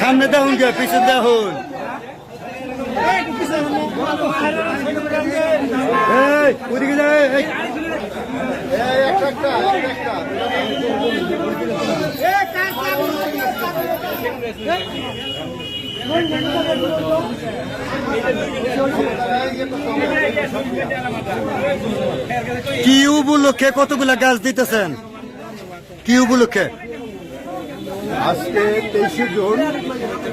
সামনে দেখুন গে পিছনে দেখুন ওদিকে যা এই, এই। এই, একটা, একটা, একটা, একটা। কি উপলক্ষে কতগুলা গাছ দিতেছেন? কি উপলক্ষে আজকে তেইশে জুন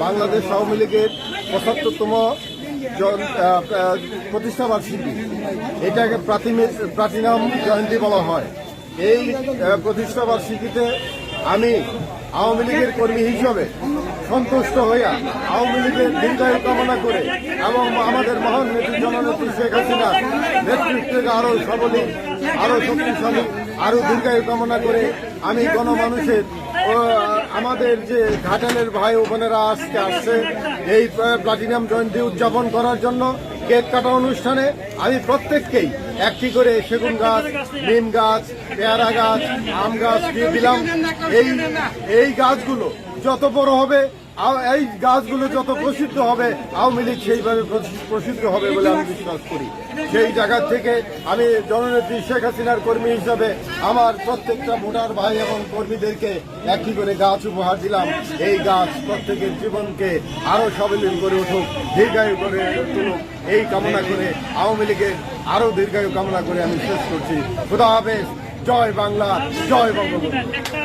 বাংলাদেশ আওয়ামী লীগের পঁচাত্তরতম প্রতিষ্ঠা বার্ষিকী। এটাকে প্লাটিনাম জয়ন্তী বলা হয়। এই প্রতিষ্ঠা বার্ষিকীতে আমি আওয়ামী লীগের কর্মী হিসাবে সন্তুষ্ট হইয়া আওয়ামী লীগের দীর্ঘায়ু কামনা করে এবং আমাদের মহান নেত্রী জননেত্রী শেখ হাসিনা নেতৃত্বকে আরও সবলী আরও শক্তিশালী, আরও দীর্ঘায়ু কামনা করে আমি গণমানুষের আমাদের যে ঘাটালের ভাই ও বোনেরা আজকে আসছে এই প্লাটিনাম জয়ন্তী উদযাপন করার জন্য কেক কাটা অনুষ্ঠানে আমি প্রত্যেককেই একটি করে সেগুন গাছ, নিম গাছ, পেয়ারা গাছ, আম গাছ দিয়ে দিলাম। এই এই গাছগুলো যত বড় হবে এই গাছগুলো যত প্রসিদ্ধ হবে, আওয়ামী লীগ সেইভাবে প্রসি- প্রসিদ্ধ হবে বলে আমি বিশ্বাস করি। সেই জায়গা থেকে আমি জননেত্রী শেখ হাসিনার কর্মী হিসাবে আমার প্রত্যেকটা ভোটার ভাই এবং কর্মীদেরকে একটি করে গাছ উপহার দিলাম। এই গাছ প্রত্যেকের জীবনকে আরও সাবলীল করে উঠুক, দীর্ঘায়ু করে তুলুক। এই কামনা করে আওয়ামী লীগের আরও দীর্ঘায়ু কামনা করে আমি শেষ করছি। খুদা হাফেজ। জয় বাংলা, জয় বঙ্গবন্ধু।